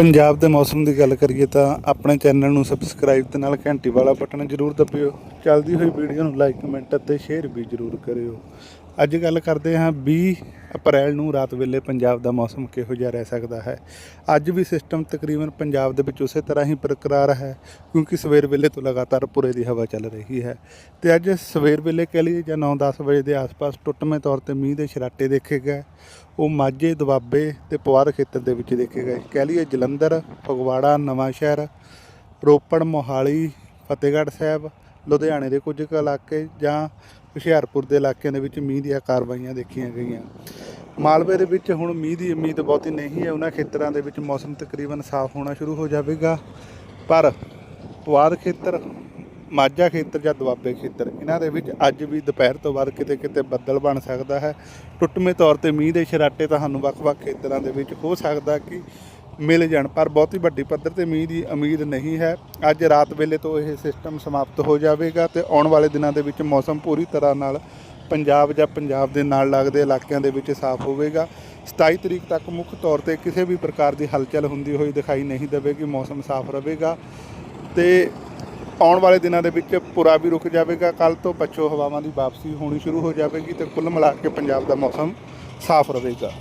ਪੰਜਾਬ ਦੇ ਮੌਸਮ ਦੀ ਗੱਲ ਕਰੀਏ ਤਾਂ ਆਪਣੇ ਚੈਨਲ ਨੂੰ ਸਬਸਕ੍ਰਾਈਬ ਤੇ ਨਾਲ ਘੰਟੀ ਵਾਲਾ ਬਟਨ ਜ਼ਰੂਰ ਦਬਿਓ। ਚੱਲਦੀ ਹੋਈ ਵੀਡੀਓ ਨੂੰ ਲਾਈਕ ਕਮੈਂਟ ਅਤੇ ਸ਼ੇਅਰ ਵੀ ਜ਼ਰੂਰ ਕਰਿਓ। ਅੱਜ ਗੱਲ ਕਰਦੇ ਹਾਂ 20 ਅਪ੍ਰੈਲ ਨੂੰ ਰਾਤ ਵੇਲੇ ਪੰਜਾਬ ਦਾ ਮੌਸਮ ਕਿਹੋ ਜਿਹਾ ਰਹਿ ਸਕਦਾ ਹੈ। ਅੱਜ ਵੀ ਸਿਸਟਮ ਤਕਰੀਬਨ ਪੰਜਾਬ ਦੇ ਵਿੱਚ ਉਸੇ ਤਰ੍ਹਾਂ ਹੀ ਬਰਕਰਾਰ ਹੈ, ਕਿਉਂਕਿ ਸਵੇਰ ਵੇਲੇ ਤੋਂ ਲਗਾਤਾਰ ਪੂਰੇ ਦੀ ਹਵਾ ਚੱਲ ਰਹੀ ਹੈ। ਤੇ ਅੱਜ ਸਵੇਰ ਵੇਲੇ ਕਹਿ ਲਈਏ ਜਾਂ 9-10 ਵਜੇ ਦੇ ਆਸ-ਪਾਸ ਟੁੱਟਵੇਂ ਤੌਰ ਤੇ ਮੀਂਹ ਦੇ ਛਰਾਟੇ ਦੇਖੇ ਗਏ, ਉਹ ਮਾਝੇ, ਦੁਆਬੇ ਤੇ ਪੁਆਧ ਖੇਤਰ ਦੇ ਵਿੱਚ ਦੇਖੇ ਗਏ। ਕਹਿ ਲਈਏ ਜਲੰਧਰ, ਫਗਵਾੜਾ ਨਵਾਂ ਸ਼ਹਿਰ ਰੋਪੜ, ਮੋਹਾਲੀ, ਫਤਿਹਗੜ੍ਹ ਸਾਹਿਬ ਲੁਧਿਆਣੇ ਦੇ ਕੁਝ ਕੁ ਇਲਾਕੇ ਜਾਂ ਹੁਸ਼ਿਆਰਪੁਰ ਦੇ ਇਲਾਕਿਆਂ ਦੇ ਵਿੱਚ ਮੀਂਹ ਦੀਆਂ ਕਾਰਵਾਈਆਂ ਦੇਖੀਆਂ ਗਈਆਂ। ਮਾਲਵੇ ਦੇ ਵਿੱਚ ਹੁਣ ਮੀਂਹ ਦੀ ਉਮੀਦ ਬਹੁਤੀ ਨਹੀਂ ਹੈ। ਉਹਨਾਂ ਖੇਤਰਾਂ ਦੇ ਵਿੱਚ ਮੌਸਮ ਤਕਰੀਬਨ ਸਾਫ਼ ਹੋਣਾ ਸ਼ੁਰੂ ਹੋ ਜਾਵੇਗਾ। ਪਰ ਪੁਆਧ ਖੇਤਰ, ਮਾਝਾ ਖੇਤਰ ਜਾਂ ਦੁਆਬੇ ਖੇਤਰ ਇਹਨਾਂ ਦੇ ਵਿੱਚ ਅੱਜ ਵੀ ਦੁਪਹਿਰ ਤੋਂ ਬਾਅਦ ਕਿਤੇ ਕਿਤੇ ਬੱਦਲ ਬਣ ਸਕਦਾ ਹੈ। ਟੁੱਟਵੇਂ ਤੌਰ ਤੇ ਮੀਂਹ ਦੇ ਛਰਾਟੇ ਤੁਹਾਨੂੰ ਵੱਖ-ਵੱਖ ਖੇਤਰਾਂ ਦੇ ਵਿੱਚ ਹੋ ਸਕਦਾ ਕਿ ਮਿਲ ਜਾਣ, ਪਰ ਬਹੁਤੀ ਵੱਡੀ ਪੱਧਰ ਤੇ ਮੀਂਹ ਦੀ ਉਮੀਦ ਨਹੀਂ ਹੈ। ਅੱਜ ਰਾਤ ਵੇਲੇ ਤੋਂ ਇਹ ਸਿਸਟਮ ਸਮਾਪਤ ਹੋ ਜਾਵੇਗਾ ਤੇ ਆਉਣ ਵਾਲੇ ਦਿਨਾਂ ਦੇ ਵਿੱਚ ਮੌਸਮ ਪੂਰੀ ਤਰ੍ਹਾਂ ਨਾਲ ਪੰਜਾਬ ਜਾਂ ਪੰਜਾਬ ਦੇ ਨਾਲ ਲੱਗਦੇ ਇਲਾਕਿਆਂ ਦੇ ਵਿੱਚ ਸਾਫ਼ ਹੋਵੇਗਾ। 27 ਤਰੀਕ ਤੱਕ ਮੁੱਖ ਤੌਰ ਤੇ ਕਿਸੇ ਵੀ ਪ੍ਰਕਾਰ ਦੀ ਹਲਚਲ ਹੁੰਦੀ ਹੋਈ ਦਿਖਾਈ ਨਹੀਂ ਦੇਵੇਗੀ, ਮੌਸਮ ਸਾਫ਼ ਰਹੇਗਾ ਤੇ ਆਉਣ ਵਾਲੇ ਦਿਨਾਂ ਦੇ ਵਿੱਚ ਪੁਰਾ ਵੀ ਰੁਕ ਜਾਵੇਗਾ। ਕੱਲ ਤੋਂ ਪੱਛੋ ਹਵਾਵਾਂ ਦੀ ਵਾਪਸੀ ਹੋਣੀ ਸ਼ੁਰੂ ਹੋ ਜਾਵੇਗੀ ਤੇ ਕੁੱਲ ਮਿਲਾ ਕੇ ਪੰਜਾਬ ਦਾ ਮੌਸਮ ਸਾਫ਼ ਰਹੇਗਾ।